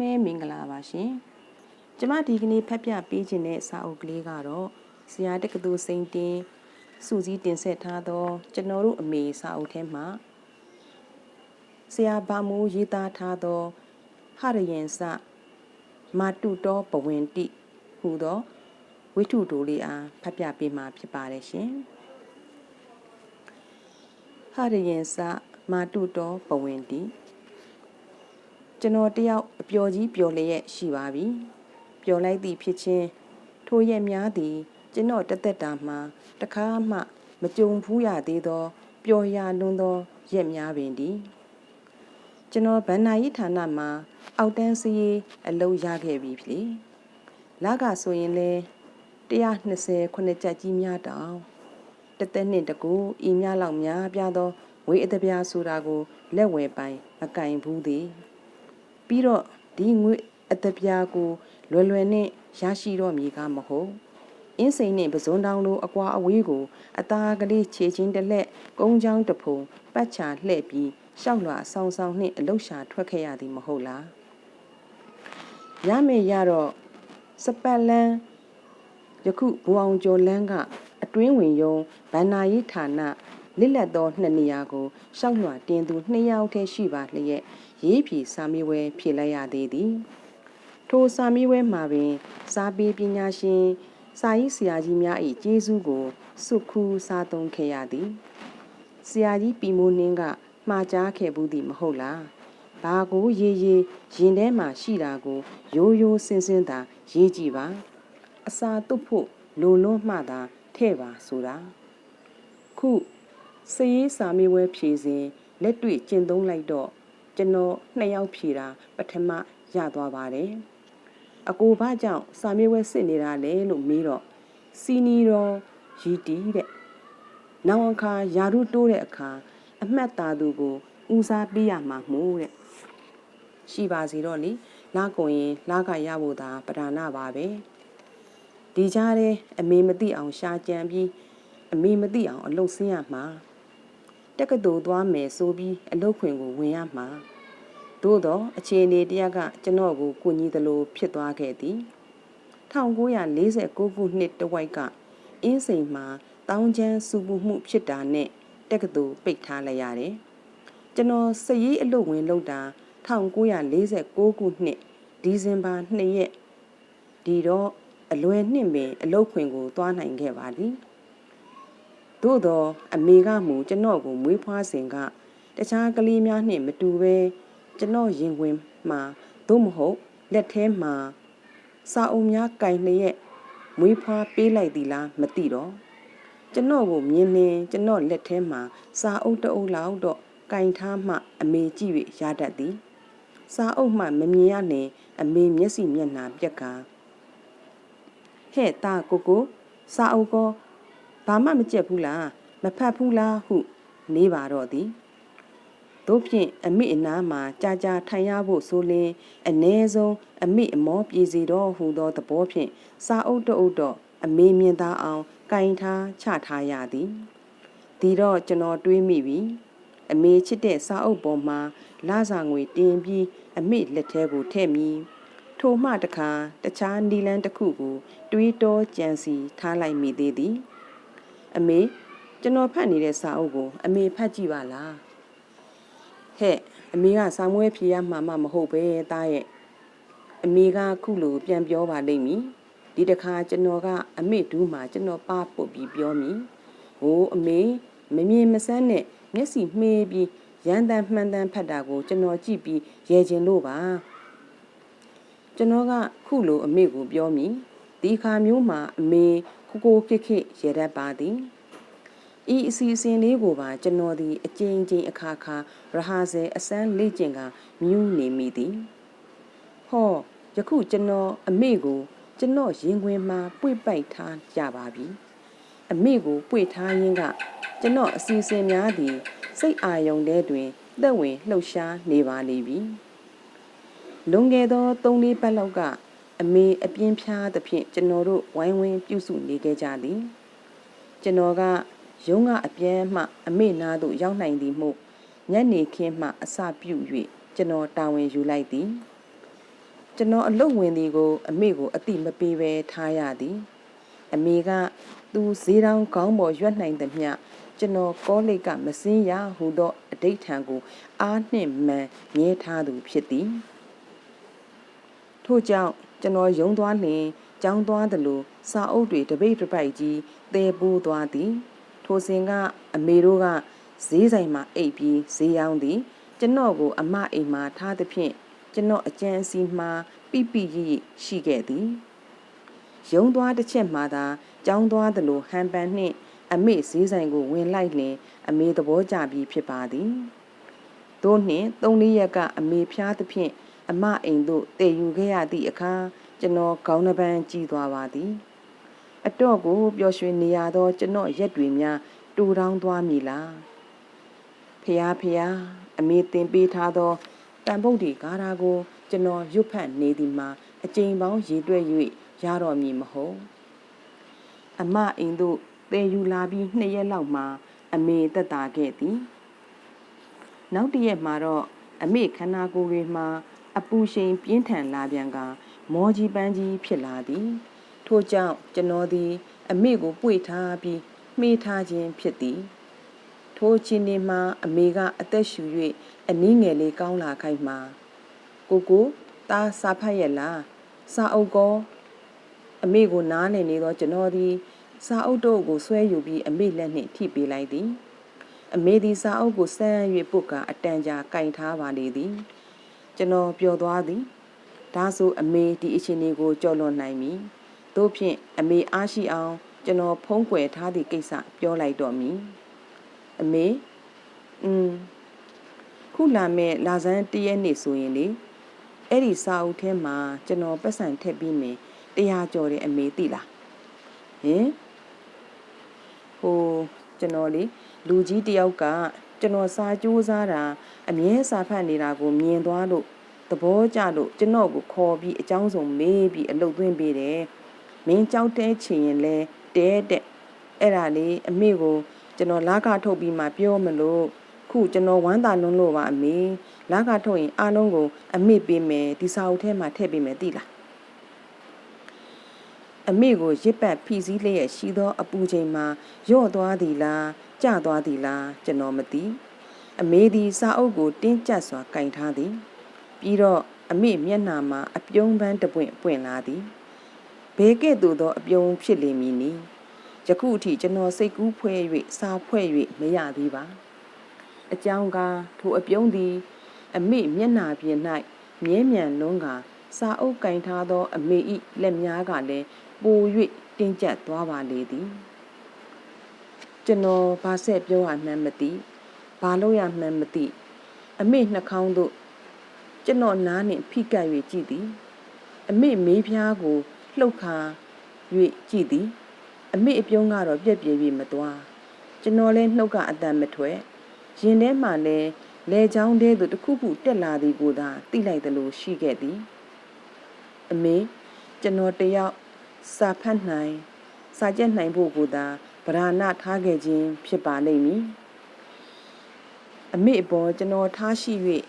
မဲမင်္ဂလာပါရှင်ကျမဒီကနေ့ဖတ်ပြပေးခြင်းတဲ့စာအုပ်ကလေးကတော့ဆရာတက္ကသိုလ်စိန်တင်စူးစီးတင်ဆက်ထားသော ကျွန်တော်တို့အမေစာအုပ်ထဲမှာဆရာဘာမိုးရေးသားထားသောဟရယင်စမာတုတောပဝင်တိဟူသောဝိထုတိုလေးအားဖတ်ပြပေးမှာဖြစ်ပါတယ်ရှင်ဟရယင်စမာတုတောပဝင်တိ ကျွန်တော်တယောက်အပျော်ကြီးပျော်လျက်ရှိပါပြီပျော်လိုက်သည့်ဖြစ်ချင်းထိုရက်များသည်ကျွန်တော်တသက်တာမှာတခါမှမကြုံဘူးရသေးသောပျော်ရလွန်းသောရက်များပင်သည်ကျွန်တော်ဗန္နာယီဌာနမှာအောက်တန်းစီးအလုပ်ရခဲ့ပြီဖြလေလကဆိုရင်လဲ120ခုနှစ်ကြက်ကြီးများတောင်တသက်နှစ်တကူဤများလောက်များပြားသောဝေအတပြားဆိုတာကိုလက်ဝယ်ပိုင်မကင်ဘူးသည် ပြီးတော့ဒီငွေအတပြားကိုလွယ်လွယ်နဲ့ရရှိတော့မည်ကမဟုတ်အင်းစိန်နဲ့ပဇွန်တောင်လိုအကွာအဝေးကိုအသားကလေးခြေချင်းတလက်ကုန်းချောင်းတဖုံပတ်ချာလှဲ့ပြီးရှောက်လွာဆောင်းဆောင်းနှင့်အလုရှာထွက်ခဲ့ရသည်မဟုတ်လားရမေရတော့စပတ်လန်းယခုဘူအောင်ကျော်လန်းကအတွင်းဝင်ယုံဗန္နာယီဌာနလစ်လက်သောနှစ်နေရာကိုရှောက်လွှာတင်သူနှစ်ယောက်တည်းရှိပါလျက် ရေးဖြီစာမေးပွဲဖြေလိုက်ရသေးသည်ထိုစာမေးပွဲမှာပင် စာပေပညာရှင် စာရေးဆရာကြီးများ၏ကျေးဇူးကိုစုခူးစားသုံးခဲ့ရသည်ဆရာကြီးပီမိုးနှင်းကမှားကြားခဲ့ဘူးသည်မဟုတ်လားဘာကိုရေးရေးရင်ထဲမှာရှိတာကိုရိုးရိုးစင်စင်သာရေးကြည့်ပါအစာတုတ်ဖို့လိုလွန်းမှသာထဲ့ပါဆိုတာခုစရေးစာမေးပွဲဖြေစဉ်လက်တွေ့ကျင့်သုံးလိုက်တော့ ကျွန်တော်နှစ်ယောက်ဖြေတာပထမရသွားပါတယ်အကိုဘာကြောင့်စာမေးပွဲစစ်နေတာလဲလို့မေးတော့စီနီရောရီတီတဲ့နောက်အခါယာရုတိုးတဲ့အခါအမှတ်သားသူကိုဦးစားပေးရမှာမို့တဲ့ရှိပါစီတော့လေလာကုန်ရင်လာကရဖို့သာပဓာနာပါပဲဒီကြားထဲအမေမသိအောင်ရှာကြံပြီးအမေမသိအောင်အလုပ်ဆင်းရမှာတက္ကသိုလ်သွားမယ်ဆိုပြီးအလုပ်ခွင်ကိုဝင်ရမှာ သို့တော့အခြေအနေတရကကျွန်တော်ကိုကိုကြီးသလိုဖြစ်သွားခဲ့သည်1949ခုနှစ်တဝိုက်ကအင်းစိန်မှာတောင်းချမ်းစူပူမှုဖြစ်တာနဲ့တက္ကသိုလ်ပိတ်ထားလိုက်ရတယ်ကျွန်တော်စရေးအလုပ်ဝင်လုပ်တာ1949ခုနှစ်ဒီဇင်ဘာ2ရက်ဒီတော့အလွယ်နှင့်ပင်အလုပ်ခွင်ကိုသွားနိုင်ခဲ့ပါသည်သို့သောအမေကမူကျွန်တော်ကိုမွေးဖွားစဉ်ကတခြားကလေးများနှင့်မတူဘဲ ကျွန်တော်ရင်ဝင်မှာသို့မဟုတ်လက်ထဲမှာစာအုပ်များကင်လျက်မွေးဖွားပေးလိုက်သည်လားမသိတော့ကျွန်တော်ကိုမြင်မြင်ကျွန်တော်လက်ထဲမှာစာအုပ်တအုပ်လောက်တော့ကင်ထားမှ အမေကြည့်၍ရတတ်သည် စာအုပ်မှမမြင်ရနဲ့အမေမျက်စိမျက်နှာပြက်ကဟဲ့တာကိုကိုစာအုပ်ကောဘာမှမကြက်ဘူးလားမဖတ်ဘူးလားဟု နေပါတော့သည် တို့ဖြင့်အမိအနားမှာကြာကြာထိုင်ရဖို့ဆိုလင်အ ਨੇ ဆုံးအမိအမောပြေစီတော့ဟူသောသဘောဖြင့်စာအုပ်တအုပ်တော့အမေမြင်သားအောင်ကင်ထားချထားရသည်ဒီတော့ကျွန်တော်တွေးမိပြီအမေချစ်တဲ့စာအုပ်ပေါ်မှာလစာငွေတင်ပြီးအမေလက်ထဲကိုထည့်မိထိုမှတခါတခြားနီလန်းတစ်ခုကို တွေးတောကြံစီထားလိုက်မိသေးသည်အမေကျွန်တော်ဖတ်နေတဲ့စာအုပ်ကိုအမေဖတ်ကြည့်ပါလား ဟဲ့အမေကစာမွေးဖြေရမှာမှမဟုတ်ပဲတားရဲ့အမေကခုလိုပြန်ပြောပါလိမ့်မည်ဒီတခါကျွန်တော်ကအမေဒူးမှာကျွန်တော်ပါပုတ်ပြီးပြောမိဟိုအမေမမြင်မစမ်းနဲ့မျက်စိမှေးပြီးရန်တန်မှန်တန်ဖတ်တာကိုကျွန်တော်ကြည့်ပြီးရဲကျင်လို့ပါကျွန်တော်ကခုလိုအမေကိုပြောမိဒီခါမျိုးမှာအမေကိုကိုခစ်ခစ်ရဲတတ်ပါသည် ဤအစီအစဉ်လေးကိုပါကျွန်တော်ဒီအကျဉ်းချင်းအခါခါရဟာဆယ်အစမ်းလေ့ကျင့်ကမြူးနေမိသည်ဟောယခုကျွန်တော်အမေကိုကျွန်တော်ရင်ခွင်မှာပွေပိုက်ထားကြပါပြီအမေကိုပွေထားရင်းကကျွန်တော်အစီအစဉ်များသည် စိတ်အာယုံထဲတွင်သက်ဝင်လှုပ်ရှားနေပါလိမ့်ပြီလွန်ခဲ့သော၃-၄ပတ်လောက်ကအမေအပြင်းဖြားသဖြင့်ကျွန်တော်တို့ဝိုင်းဝန်းပြုစုနေခဲ့ကြသည်ကျွန်တော်က ရုံးကအပြန်မှ အမေနာသို့ရောက်နိုင်သည်မို့ညနေခင်းမှအစပြု၍ကျွန်တော်တာဝန်ယူလိုက်သည်ကျွန်တော်အလုတ်ဝင်သည်ကို အမေကိုအတိမပေးဘဲထားရသည် အမေကသူဈေးတောင်ခေါင်းပေါ်ရွက်နိုင်သည်မျှကျွန်တော်ကောလိပ်ကမစင်းရဟူသောအတိတ်ထံကို အားနှင့်မှန်မြဲထားသူဖြစ်သည်ထို့ကြောင့်ကျွန်တော်ယုံသွားလျင်ကြောင်းသွားသလိုစာအုပ်တွေတပိတ်တပိုက်ကြီးတဲပိုးသွားသည် ထိုစဉ်ကအမေတို့ကဈေးဆိုင်မှာအိပ်ပြီးဈေးရောင်းသည် ကျွန်တော်ကို အမအိမ်မှာထားသဖြင့်ကျွန်တော်အကြံအစီမှာပိပိရိရှိခဲ့သည်ရုံသွားတစ်ချက်မှသာကြောင်းသွားသလိုဟန်ပန်နှင့် အမေဈေးဆိုင်ကိုဝင်လိုက်လင် အမေသဘောကျပြီးဖြစ်ပါသည်တို့နှင့်သုံးလေးရက်ကအမေဖျားသဖြင့်အမအိမ်သို့တည်ယူခဲ့ရသည့်အခါကျွန်တော်ခေါင်းနှပန်းကြည်သွားပါသည် အတော့ကိုပျော်ရွှင်နေရသောကျွန်တော်ရက်တွေများတူတောင်းသွားမည်လားဖျားဖျားအမေတင်ပေးထားသောတန်ပုတ်ဒီကားရာကိုကျွန်တော်ရွတ်ဖတ်နေသည်မှာအကြိမ်ပေါင်းရေတွက်၍ရတော်မည်မဟုတ်အမအိမ်သို့တည်ယူလာပြီးနှစ်ရက်လောက်မှအမေတက်တာခဲ့သည်နောက်တစ်ရက်မှာတော့အမေခန္ဓာကိုယ်တွေမှာအပူရှိန်ပြင်းထန်လာပြန်က မောကြီးပန်းကြီးဖြစ်လာသည် ထို့ကြောင့်ကျွန်တော်သည် အမေကိုပွေထားပြီးမှေးထားခြင်းဖြစ်သည်ထိုချင်းနေမှာအမေကအသက်ရှူ၍အနည်းငယ်လေးကောင်းလာခိုက်မှာကိုကိုတားစာဖတ်ရဲ့လားစာအုပ်ကောအမေကိုနားနေနေသောကျွန်တော်သည်စာအုပ်တို့ကိုဆွဲယူပြီးအမေလက်နှင့်ထိပေးလိုက်သည်အမေသည်စာအုပ်ကိုဆန်း၍ပုတ်ကအတန်ကြာကင်ထားပါလေသည်ကျွန်တော်ပျော်သွားသည်ဒါဆိုအမေဒီအချိန်လေးကိုကြော်လွန်နိုင်မည် တို့ဖြင့်အမေအားရှိအောင်ကျွန်တော်ဖုံးကွယ်ထားသည့်ကိစ္စပြောလိုက်တော့မည်အမေอืมခုလာမဲ့လာဇန်တရက်နေ့ဆိုရင်လေအဲ့ဒီစာအုပ်ထဲမှာကျွန်တော်ပတ်စံထည့်ပြီးမယ်တရားကြော်တဲ့အမေသိလားဟင်ဟိုကျွန်တော်လေလူကြီးတယောက်ကကျွန်တော်စာကြိုးစားတာအမြဲစာဖတ်နေတာကိုမြင်သွားလို့သဘောကျလို့ကျွန်တော်ကိုခေါ်ပြီးအကြောင်းစုံမေးပြီးအလုပ်သွင်းပေးတယ် မင်းကြောက်တဲ့ချင်ရင်လဲတဲတဲ့အဲ့ဒါလေးအမေကိုကျွန်တော်လာကထုတ်ပြီးမှပြောမလို့ခုကျွန်တော်ဝမ်းသာလွန်းလို့ပါအမေလာကထုတ်ရင်အားလုံးကိုအမေပေးမယ်ဒီစာအုပ်ထဲမှာထည့်ပေးမယ်သိလားအမေကိုရစ်ပတ်ဖိစည်းလျက်ရှိသောအပူချိန်မှာရော့သွားသည်လားကျသွားသည်လားကျွန်တော်မသိအမေသည်စာအုပ်ကိုတင်းကျပ်စွာကင်ထားသည် ပြီးတော့အမေမျက်နှာမှာအပြုံးပန်းတပွင့်ပွင့်လာသည် ဘဲကဲ့သို့သောအပြုံးဖြစ်လိမ့်မည်နီယခုအထိကျွန်တော်စိတ်ကူးဖွဲ့၍စာဖွဲ့၍မရသေးပါအကြောင်းကားထိုအပြုံးသည် အမေမျက်နှာပြင်၌မြဲမြံလွန်းကာစာအုပ်ကင်ထားသော အမေ၏လက်များကလည်းပို၍တင်းကျပ်သွားပါလေသည်ကျွန်တော်ဘာဆက်ပြောရမှန်းမသိဘာလို့ရမှန်းမသိအမေနှာခေါင်းတို့ကျွန်တော်နားနှင့်ဖိကပ်၍ကြည့်သည် အမေမေးဖျားကို လှုပ်ခါ၍ကြည့်သည် အမေအပြုံးကတော့ပြက်ပြဲ၍မသွားကျွန်တော်လည်းနှုတ်ကအတန်မထွက်ရင်ထဲမှလည်းလေချောင်းတဲသို့တစ်ခုခုတက်လာသည်ကိုသာသိလိုက်သလိုရှိခဲ့သည်အမေကျွန်တော်တယောက်စာဖတ်နိုင်စာကြက်နိုင်ဖို့ကိုသာဗราဏထားခဲ့ခြင်းဖြစ်ပါလိမ့်မည်အမေအပေါ်ကျွန်တော်ထားရှိ၍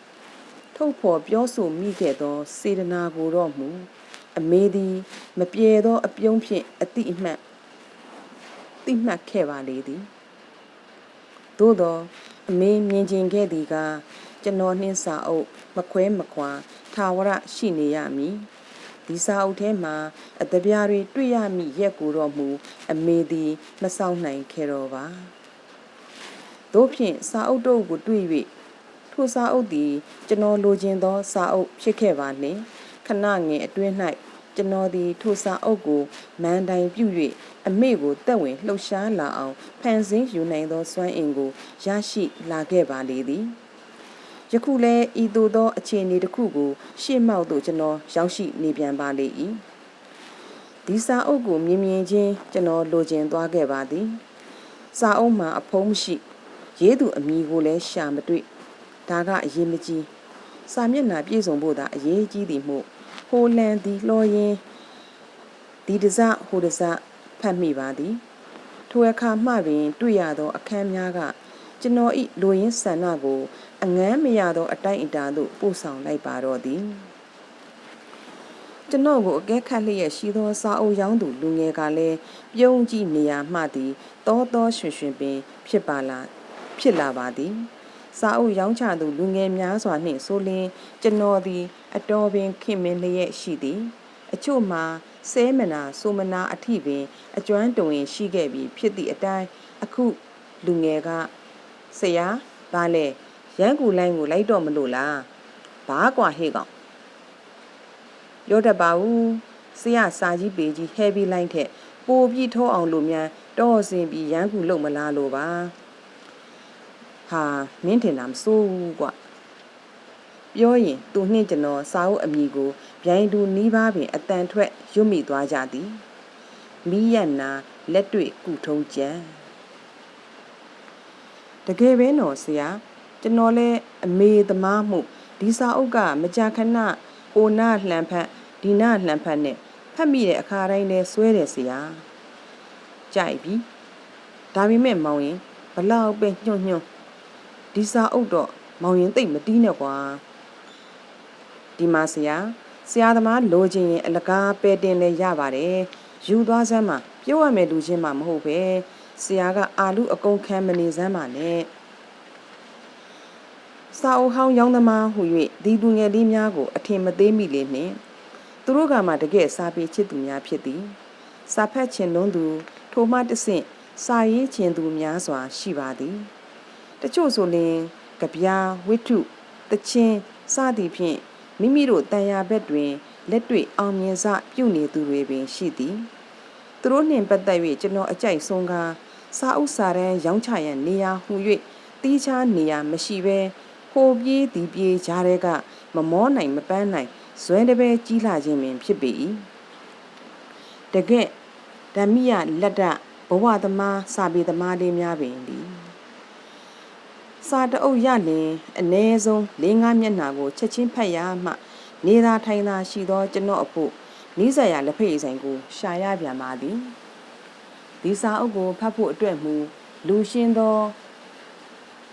ထုတ်ဖော်ပြောဆိုမိခဲ့သော စေတနာကိုတော့မူ အမေသည် မပြေသောအပြုံးဖြင့်အတိအမှတ်တိမှတ်ခဲ့ပါလေသည်သို့သောအမေမြင်ကျင်ခဲ့သည်ကကျွန်တော်နှင်းစာအုပ်မခွဲမခွာထာဝရရှိနေရမည်ဒီစာအုပ်ထဲမှာအတပြားတွေတွေ့ရမည်ရက်ကိုတော့မူအမေသည်မဆောင်နိုင်ခဲ့တော့ပါတို့ဖြင့်စာအုပ်တို့ကိုတွေ့၍ထိုစာအုပ်သည်ကျွန်တော်လိုချင်သောစာအုပ်ဖြစ်ခဲ့ပါနှင့်ခဏငယ်အတွင်း၌ ကျွန်တော်သည်ထိုစာအုပ်ကိုမန်တိုင်ပြု၍အမေကိုတက်ဝင်လှုပ်ရှားလာအောင်ဖန်ဆင်းယူနိုင်သောစွမ်းအင်ကိုရရှိလာခဲ့ပါလေသည်ယခုလဲဤသို့သောအခြေအနေတစ်ခုကိုရှေ့မောက်သို့ကျွန်တော်ရောက်ရှိနေပြန်ပါလေ၏ဒီစာအုပ်ကိုမြင်မြင်ချင်းကျွန်တော်လိုချင်သွားခဲ့ပါသည်စာအုပ်မှာအဖုံးမရှိရေးသူအမည်ကိုလည်းရှာမတွေ့ဒါကအရေးမကြီးစာမျက်နှာပြည့်စုံဖို့သာအရေးကြီးသည်မို့ ဟိုလန်သည်လှော်ရင်ဒီတစဟိုတစဖတ်မိပါသည်ထိုအခါမှပင်တွေ့ရသော အခန်းများကကျွန်တော်ဤလူရင်းဆန္ဒကို အငမ်းမရသော အတိုင်းအတာသို့ပို့ဆောင်လိုက်ပါတော့သည်ကျွန်တော်ကိုအကဲခတ်လျက်ရှိသောစာအုပ်ရောင်းသူလူငယ်ကလည်းပြုံးကြည့်နေရမှသည်တောတောရွှင်ရွှင်ပင် ဖြစ်ပါလားဖြစ်လာပါသည် စာအုပ်ရောင်းချသူလူငယ်များစွာနှင့်ဆိုလျင်ကျွန်တော်သည် အတော်ပင်ခင်မင်လျက်ရှိသည် အချို့မှာဆဲမနာဆိုမနာအထိပင် အကျွမ်းတဝင်ရှိခဲ့ပြီးဖြစ်သည့်အတိုင်းအခုလူငယ်ကဆရာဘာလဲရန်ကူလိုင်းကိုလိုက်တော့မလို့လားဘာကွာဟေ့ကောင်ပြောတတ်ပါဘူးဆရာစာကြီးပေကြီး heavy line ထက်ပိုပြီးထိုးအောင်လို့များတော့စင်ပြီးရန်ကူလုံမလားလို့ပါ ဟာမင်းထင်တာမစိုးဘူးကွပြောရင်သူနှင့်ကျွန်တော်စာအုပ်အမိကိုဗျိုင်းတူနီးပါးပင်အတန်ထွက်ရွတ်မိသွားကြသည်မိရနာလက်တွေ့ကုထုံးကြံတကယ်ပဲနော်ဆရာကျွန်တော်လဲအမေသမားမှုဒီစာအုပ်ကမကြာခဏဟိုနာလှန်ဖက်ဒီနာလှန်ဖက်နဲ့ဖတ်မိတဲ့အခါတိုင်းလဲဆွဲတယ်ဆရာကြိုက်ပြီဒါပေမဲ့မောင်ရင်ဘလောက်ပဲညွန့်ညွန့် ဒီစာအုပ်တော့မောင်ရင်တိတ်မတီးနဲ့ကွာဒီမှာဆရာဆရာသမားလိုချင်ရင်အလကားပဲတင်လဲရပါတယ်ယူသွားစမ်းမှာပြုတ်ရမယ်လူချင်းမှမဟုတ်ပဲဆရာကအာလူအကုန်ခံမနေစမ်းပါနဲ့စာအုပ်ဟောင်းရောင်းသမားဟူ၍ဒီသူငယ်လေးများကိုအထင်မသေးမိလေနှင့်သူတို့ကမှတကယ်စာပေချစ်သူများဖြစ်သည်စာဖတ်ခြင်းလုံးသူ ထိုမှတဆင့်စာရေးခြင်းသူများစွာရှိပါသည် တချို့ဆိုလျင်ကြပြားဝိထုတချင်းစသည်ဖြင့်မိမိတို့တန်ရာဘက်တွင်လက်တွေ့အောင်မြင်စပြုနေသူတွေပင်ရှိသည်သူတို့နှင့်ပတ်သက်၍ကျွန်တော်အကြိုက်ဆုံးကားစာအုပ်စာတမ်းရောင်းချရန်နေရာဟူ၍တီးခြားနေရာမရှိဘဲဟိုပြေးဒီပြေးကြားတဲ့ကမမောနိုင်မပန်းနိုင်ဇွဲတပဲကြီးလာခြင်းပင်ဖြစ်ပေ၏တကက်ဓမ္မိယလက်ဒဘဝသမားစာပေသမားလေးများပင်သည် စာတအုပ်ရလင်အ ਨੇ ဆုံး၄-၅မျက်နှာကိုချက်ချင်းဖတ်ရမှ နေသာထိုင်သာရှိသောကျွန်တော်အဖို့နီးစပ်ရာလက်ဖက်ရည်ဆိုင်ကိုရှာရပြန်ပါသည်ဒီစာအုပ်ကိုဖတ်ဖို့အတွက်မူလူရှင်းသော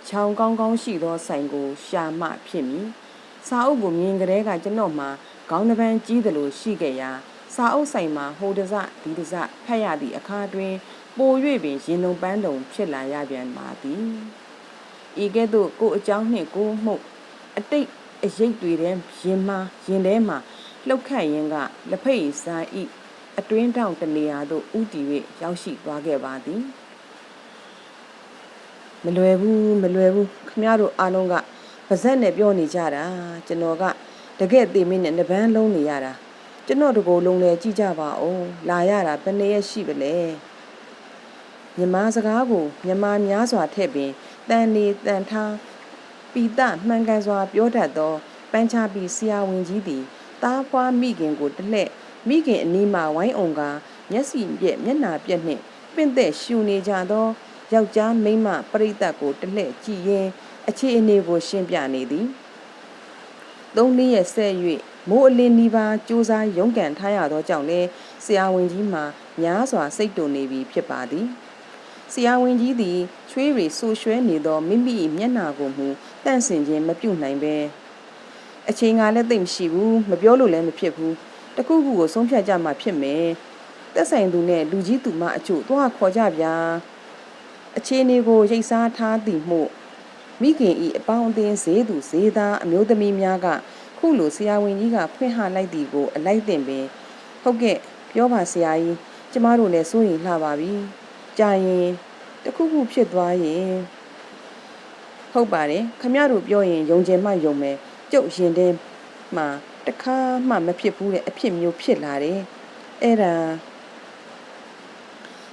ချောင်းကောင်းကောင်းရှိသောဆိုင်ကိုရှာမှဖြစ်မည်စာအုပ်ကိုမြင်ကြတဲ့ကကျွန်တော်မှာခေါင်းတစ်ပန်းကြီးသလိုရှိခဲ့ရာစာအုပ်ဆိုင်မှာဟိုတစဒီတစဖတ်ရသည့်အခါတွင်ပို၍ပင်ရင်လုံးပန်းတုံဖြစ်လာရပြန်ပါသည် ဤကဲ့သို့ကိုအကြောင်းနှင့်ကိုမှုအတိတ်အရိပ်တွေထဲရင်မှာရင်ထဲမှာလှုပ်ခတ်ရင်းကလက်ဖက်ရည်စားဤအတွင်းတောင်တနေရာသို့ဥတီ၍ရောက်ရှိသွားခဲ့ပါသည်မလွယ်ဘူးမလွယ်ဘူးခမရတို့အားလုံးကပါဇက်နဲ့ပြောနေကြတာကျွန်တော်ကတကယ်သိမင်းနဲ့နှပန်းလုံးနေရတာကျွန်တော်တကိုယ်လုံးလဲကြည့်ကြပါဦးလာရတာဘယ်နှစ်ရက်ရှိပလဲမြမစကားကိုမြမများစွာထည့်ပင် တန်နေတန်ထားပီတမှန်ကန်စွာပြောတတ်သောပန်းချပြီးဆရာဝန်ကြီးသည်တားဖွားမိခင်ကိုတလှဲ့မိခင်အနီးမှဝိုင်းအောင်ကမျက်စိပြက်မျက်နာပြက်နှင့်ပင့်သက်ရှူနေကြသောယောက်ျားမိန်းမပရိသတ်ကိုတလှဲ့ကြည့်ရင်းအခြေအနေကိုရှင်းပြနေသည်သုံးနည်းရဲ့ဆက်၍မိုးအလင်းနီးပါးစူးစားရုန်းကန်ထားရသောကြောင့်လဲဆရာဝန်ကြီးမှာများစွာစိတ်တုန်နေပြီဖြစ်ပါသည် ဆရာဝန်ကြီးသည်ချွေးရီဆူရွှဲနေသောမိမိမျက်နှာကိုမူတန့်စင်ခြင်းမပြုတ်နိုင်ပဲအချိန်ကလည်းသိမ့်မရှိဘူးမပြောလို့လည်းမဖြစ်ဘူးတခုခုကိုဆုံးဖြတ်ကြမှာဖြစ်မယ်တက်ဆိုင်သူနဲ့လူကြီးသူမအချို့သွားခေါ်ကြဗျာအခြေအနေကိုရိတ်စားထားသည်မှုမိခင်ဤအပေါင်းအသင်းဈေးသူဈေးသားအမျိုးသမီးများကခုလိုဆရာဝန်ကြီးကဖွင့်ဟလိုက်သည်ကိုအလိုက်တင်ပင်ဟုတ်ကဲ့ပြောပါဆရာကြီးကျမတို့လည်းစိုးရင်လှပါပြီ ကြာရင်တခုခုဖြစ်သွားရင်ဟုတ်ပါတယ်ခမရတို့ပြောရင်ယုံကြည်မှယုံမယ်ကျုပ်ရင်ထဲမှာတခါမှမဖြစ်ဘူးတဲ့အဖြစ်မျိုးဖြစ်လာတယ်အဲ့ဒါ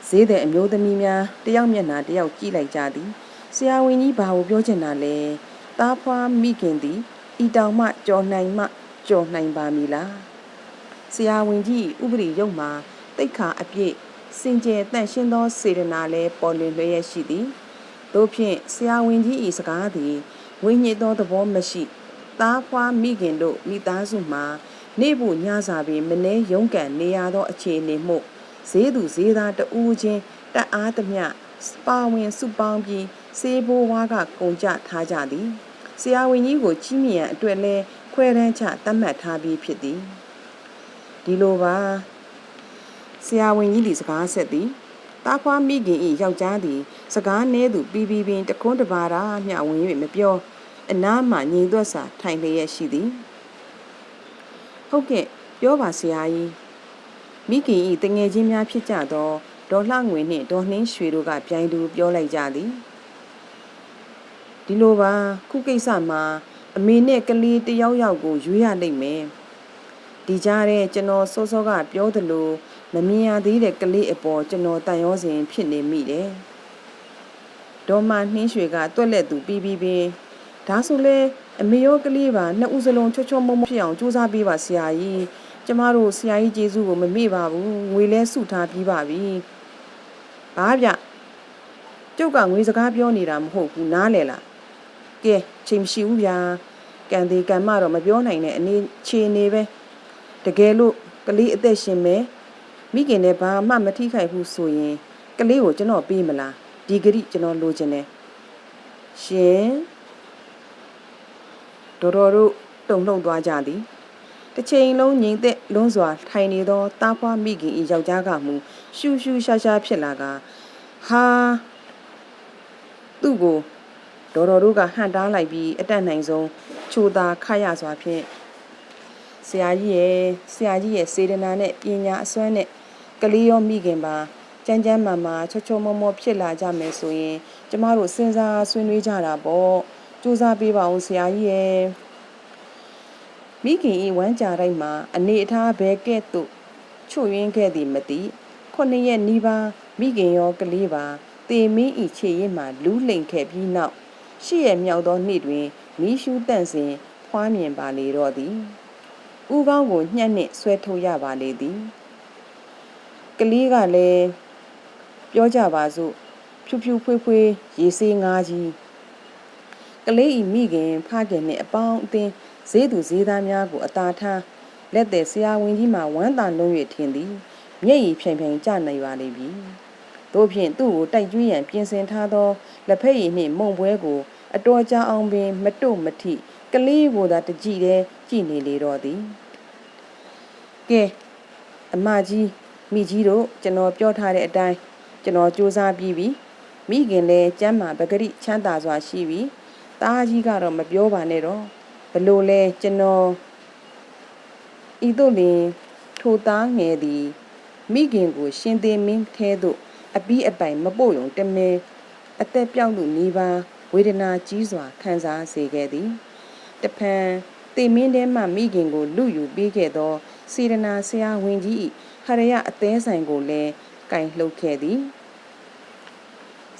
ဈေးတဲ့အမျိုးသမီးများတယောက်မျက်နှာတယောက်ကြည့်လိုက်ကြသည်ဆရာဝန်ကြီးဘာကိုပြောချင်တာလဲသားဖွားမိခင်သည်ဤတောင်မှကြော်နိုင်မှကြော်နိုင်ပါမည်လားဆရာဝန်ကြီးဥပဒေရုပ်မှာတိတ်ခါအပြည့် စင်ကြယ်တန့်ရှင်းသောစေတနာလဲပေါ်လွင်လျက်ရှိသည်တို့ဖြင့်ဆရာဝန်ကြီးဤစကားသည်ဝိညာဉ်သောသဘောမရှိသားဖွားမိခင်တို့မိသားစုမှာနေဖို့ညစာပင်မနှဲရုံးကန်နေရသောအခြေအနေမှုဈေးသူဈေးသားတဦးချင်းတအားသမျှပါဝင်စုပေါင်းပြီးစေဘိုးဝါကကုံကြထားကြသည်ဆရာဝန်ကြီးကိုချီးမြှင့်ရန်အတွက်လဲခွဲတန်းချသတ်မှတ်ထားပြီးဖြစ်သည်ဒီလိုပါ ဆရာဝန်ကြီးဒီစကားဆက်သည်တားဖွားမိခင်ဤယောက်ျားသည် စကားနဲသူပြီးပြီးပင်တခွန်းတပါတာမျှဝင်၍မပြောအနားမှညီသွက်စာထိုင်လျက်ရှိသည်ဟုတ်ကဲ့ပြောပါဆရာကြီးမိခင်ဤတငယ်ချင်းများဖြစ်ကြသောဒေါ်လှငွေနှင့်ဒေါ်နှင်းရွှေတို့ကပြိုင်တူပြောလိုက်ကြသည်ဒီလိုပါခုကိစ္စမှာအမေနဲ့ကလေးတယောက်ယောက်ကိုရွေးရလိမ့်မယ်ဒီကြားတဲ့ကျွန်တော်စောစောကပြောသလို မမြင်ရသေးတဲ့ကလေးအပေါ်ကျွန်တော်တန်ရောစဉ်ဖြစ်နေမိတယ်ဒေါ်မနှင်းရွှေကတွက်လက်သူပြီးပြီးပင်ဒါဆိုလဲအမေရောကလေးပါနှစ်ဦးစလုံးချောချောမုံမဖြစ်အောင်ကြိုးစားပေးပါဆရာကြီးကျမတို့ဆရာကြီးကျေးဇူးကိုမမေ့ပါဘူးငွေလဲစုထားပြီးပါပြီဘာဗျကျုပ်ကငွေစကားပြောနေတာမဟုတ်ဘူးနားလဲလားကဲချိန်မရှိဘူးဗျာကံသေးကံမတော့မပြောနိုင်တဲ့အနေခြေနေပဲတကယ်လို့ကလေးအသက်ရှင်မယ် မိခင်နဲ့ဘာမှမထိခိုက်ဘူးဆိုရင်ကလေးကိုကျွန်တော်ပေးမလားဒီဂရိကျွန်တော်လိုချင်တယ်ရှင်ဒေါ်တော်တို့တုံ့လှုပ်သွားကြသည်တစ်ချိန်လုံးငြိမ်သက်လွန်းစွာထိုင်နေသောတားဖွားမိခင်ဤယောက်ျားကမူရှူရှူရှာရှာဖြစ်လာကဟာသူ့ကိုဒေါ်တော်တို့ကဟန်တားလိုက်ပြီးအတက်နိုင်ဆုံးချိုသာခရစွာဖြင့်ဆရာကြီးရဲ့ဆရာကြီးရဲ့စေတနာနဲ့ပညာအစွမ်းနဲ့ ကလေးရောမိခင်ပါကြမ်းကြမ်းမာမာချောချောမောမောဖြစ်လာကြမယ်ဆိုရင် ကျမတို့စဉ်းစားဆွေးနွေးကြတာပေါ့စူးစမ်းပေးပါဦးဆရာကြီးရဲ့မိခင်ဤဝမ်းကြာတိုင်းမှာအနေအထားဘဲကဲ့သို့ချွတ်ယွင်းခဲ့သည်မသိခုနှစ်ရက်နီးပါးမိခင်ရောကလေးပါတေမင်းဤခြေရင်မှလူးလိန်ခဲ့ပြီးနောက်ရှေ့ရမြောက်သောနေ့တွင်မီးရှူးတန့်စဉ်ဖွားမြင်ပါလေတော့သည်ဥကောင်းကိုညှက်နှင့်ဆွဲထုတ်ရပါလေသည် ကလေးကလည်းပြောကြပါစို့ဖြူဖြူဖွေးဖွေးရေစေးငါးကြီးကလေးဤမိခင်ဖခင်နှင့်အပေါင်းအသင်းဈေးသူဈေးသားများကိုအသာထားလက်သည်ဆရာဝန်ကြီးမှဝမ်းသာလုံး၍ထင်သည်မျက်ရည်ဖြိမ်ဖြိမ်ကျနိုင်ပါလိမ့်မည်တို့ဖြင့်သူ့ကိုတိုက်ကျွေးရန်ပြင်ဆင်ထားသောလက်ဖက်ရည်နှင့်မုံပွဲကို အတော်ကြာအောင်ပင် မတို့မထိကလေးကိုသာတကြည့်တဲ့ကြည့်နေလေတော့သည်ကဲအမကြီး မိကြီးတို့ကျွန်တော်ပြောထားတဲ့အတိုင်းကျွန်တော်စူးစမ်းပြီးပြီမိခင်လည်းကျမ်းမာပဂရိချမ်းသာစွာရှိပြီတားကြီးကတော့မပြောပါနဲ့တော့ဘလို့လဲကျွန်တော်ဤသို့လင်ထိုသားငယ်သည်မိခင်ကို ရှင်သေးမင်းထဲသို့အပီးအပိုင်မပို့ရုံတမဲအသက်ပြောက်လူနေပါဝေဒနာကြီးစွာခံစားစေခဲ့သည်တဖန်တေမင်းထဲမှမိခင်ကိုလူယူပေးခဲ့သောစေရနာဆရာဝန်ကြီး ဟရယအသေးဆိုင်ကိုလည်းကင်လှုပ်ခဲ့သည်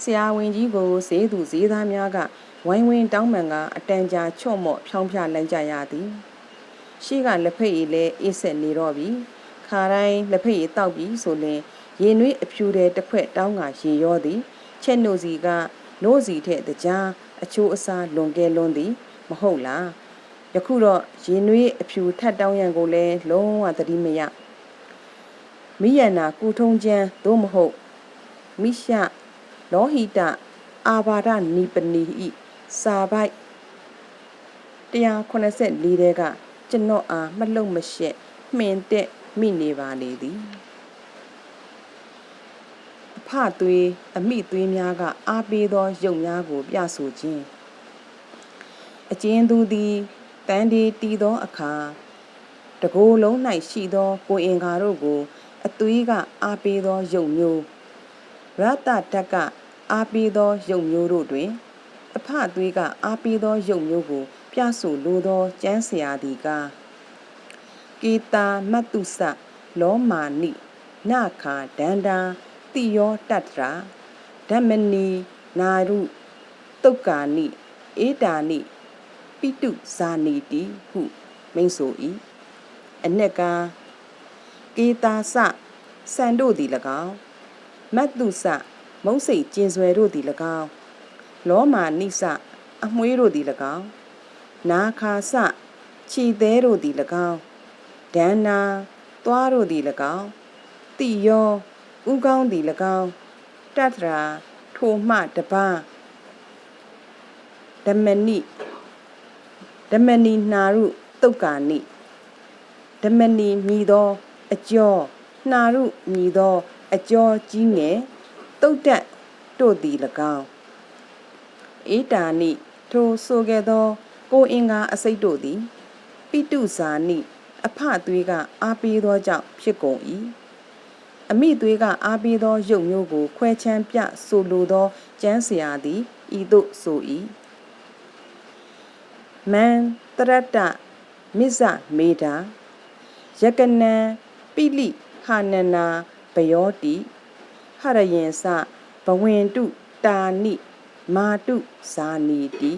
ဆရာဝန်ကြီးကိုဈေးသူဈေးသားများကဝိုင်းဝန်းတောင်းပန်ကအတန်ကြာချော့မော့ဖြောင်းဖြလိုက်ကြရသည်ရှိကလက်ဖက်ရည်လည်းအေးဆက်နေတော့ပြီခါတိုင်းလက်ဖက်ရည်တောက်ပြီးဆိုရင်ရေနွေးအဖြူတဲ့တစ်ခွက်တောင်းကရေရောသည်ချက်နိုစီကနို့စီထက်တကြားအချိုးအစားလွန်ကဲလွန်းသည် မဟုတ်လားယခုတော့ရေနွေးအဖြူထတ်တောင်းရန်ကိုလည်းလုံးဝသတိမရ မိယန္နာကုထုံးချမ်းသို့မဟုတ်မိရှလောဟိတအာဘာဒနိပနီဤစာပိုက်184တဲကကျွန်တော်အားမလုံမရှက်မှင်တက်မိနေပါလေသည်အဖသွေးအမိသွေးများက အားပေးသောရုပ်များကို ပြဆိုခြင်းအကျဉ်သူသည်တန်ဒီတီသောအခါတကိုယ်လုံး၌ရှိသောကိုအင်္ဂါတို့ကို အသွေးကအားပေးသောရုပ်မျိုးရတ္တဓာတ်ကအားပေးသောရုပ်မျိုးတို့တွင် အဖသွေးကအားပေးသောရုပ်မျိုးကို ပြဆိုလိုသောကျမ်းဆရာသည်ကကေတာမတ္တုစလောမာနိနခာဒန္တာတိယောတတ္တရာဓမ္မနီနာရုတုတ်ကာနိအေတာနိပိတုဇာနီတိဟုမိန်ဆို၏အ내က ကေတာစစံတို့သည်၎င်းမတ္တုစမုံစိတ်ကျင်ဆွယ်တို့သည်၎င်းလောမာနိစအမွှေးတို့သည်၎င်းနာခာစခြီသေးတို့သည်၎င်းဒန္နာသွားတို့သည်၎င်းတိယောဥကောင်းသည်၎င်းတတ္တရာထိုမှတပါဓမ္မနိဓမ္မနီနာရုတုတ်ကာနိဓမ္မနီမြည်သော အကျော်နှာရုမြည်သော အကျော်ကြီးငယ်တုတ်တက်တို့သည်၎င်းအေတာနိထိုဆိုခဲ့သော ကိုအင်္ဂါအစိတ်တို့သည်ပိတုဇာနိအဖသွေးကအားပေးသောကြောင့်ဖြစ်ကုန်၏အမိသွေးကအားပေးသောရုပ်မျိုးကို ခွဲချမ်းပြဆိုလိုသောကျမ်းစရာသည်ဤသို့ဆို၏မန်တရတ္တမိဇမေတာယကနံ ပိလိဟာနနာဘယောတိဟရယင်စဘဝင်တုတာနိမာတုဇာနီတိ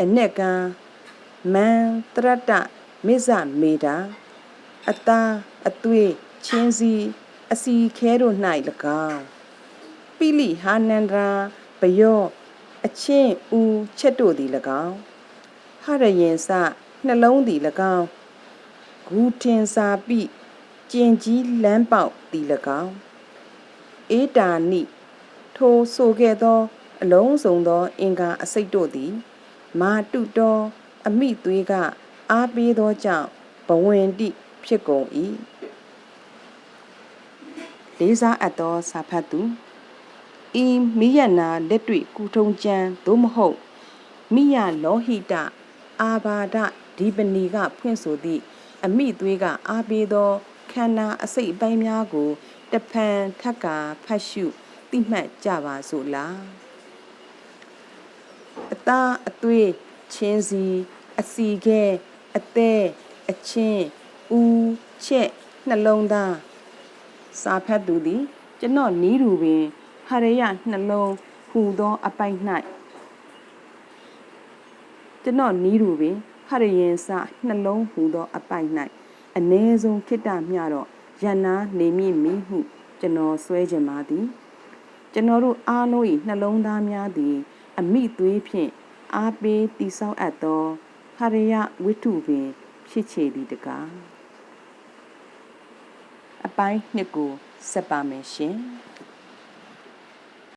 အ내ကံမန်တရတ္တမိဇမေတာအတာအသွေးချင်းစီအစီခဲတို့၌၎င်းပိလိဟာနန္ဒရာဘယောအချင်းဦးချက်တို့သည်၎င်းဟရယင်စနှလုံးသည်၎င်း ဂူတင်စာပိကျင်ကြီးလမ်းပေါက်သည်၎င်းအေတာနိထိုဆိုခဲ့သော အလုံးစုံသော အင်္ဂါအစိတ်တို့သည် မာတုတော်အမိသွေးက အားပေးသောကြောင့်ဘဝင်တိဖြစ်ကုန်၏လေးစားအပ်သောစာဖတ်သူဤမိယနာလက်တွေ့ကုထုံကျမ်းသို့မဟုတ်မိယလောဟိတအာဘာဒဒီပနီကဖွင့်ဆိုသည့် အမိသွေးကအားပေးသောခန္ဓာအစိတ်အပိုင်းများကိုတဖန်ထက်ကာဖတ်ရှုသိမှတ်ကြပါစို့လားအသားအသွေးချင်းစီအစီခဲအသေးအချင်းဦးချက်နှလုံးသားစာဖတ်သူသည်ကျွန်တော်နီးရူပင်ဟရယနှလုံးဟူသောအပိုက်၌ကျွန်တော်နီးရူပင် ဟရရင်စနှလုံးဟူသောအပိုက်၌အ ਨੇ ဆုံးခိတ္တမြတော့ယန္နာနေမိမိဟုကျွန်တော်ဆွဲကြပါသည်ကျွန်တော်တို့အားလုံး၏နှလုံးသားများသည် အမိသွေးဖြင့်အားပေးတည်ဆောက်အပ်သောဟရယဝိထုပင် ဖြစ်ချေသည်တကားအပိုင်းနှစ်ကိုဆက်ပါမယ်ရှင်